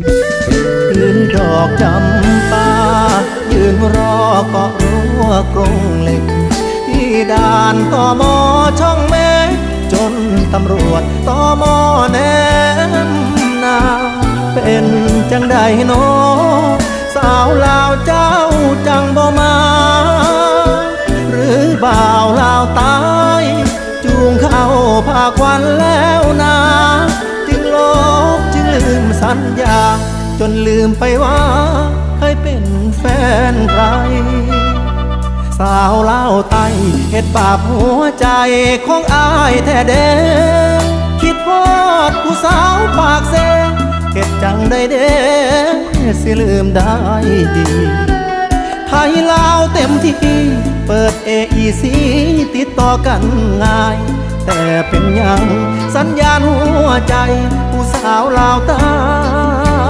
ถือดอกจำปายืนรอเกาะรั้วกรงเหล็ก ที่ด่านตอมอช่องเมฆจนตำรวจตอมอแนมนา เป็นจังใดโนสาวลาวเจ้าจังบ่มา หรือบ่าวลาวตาย จูงเข้าพาควันแล สัญญา จนลืมไปว่า เคยเป็นแฟนใคร สาวเล่าไตเห็ดบาปหัวใจของอายแท้เด้คิดพอดผู้สาวปากเซเห็ดจังได้เด้สิลืมได้ดีไทยลาวเต็มที่เปิด AEC ติดต่อกันง่าย แต่เป็นยังสัญญาณหัวใจ ผู้สาวลาวตา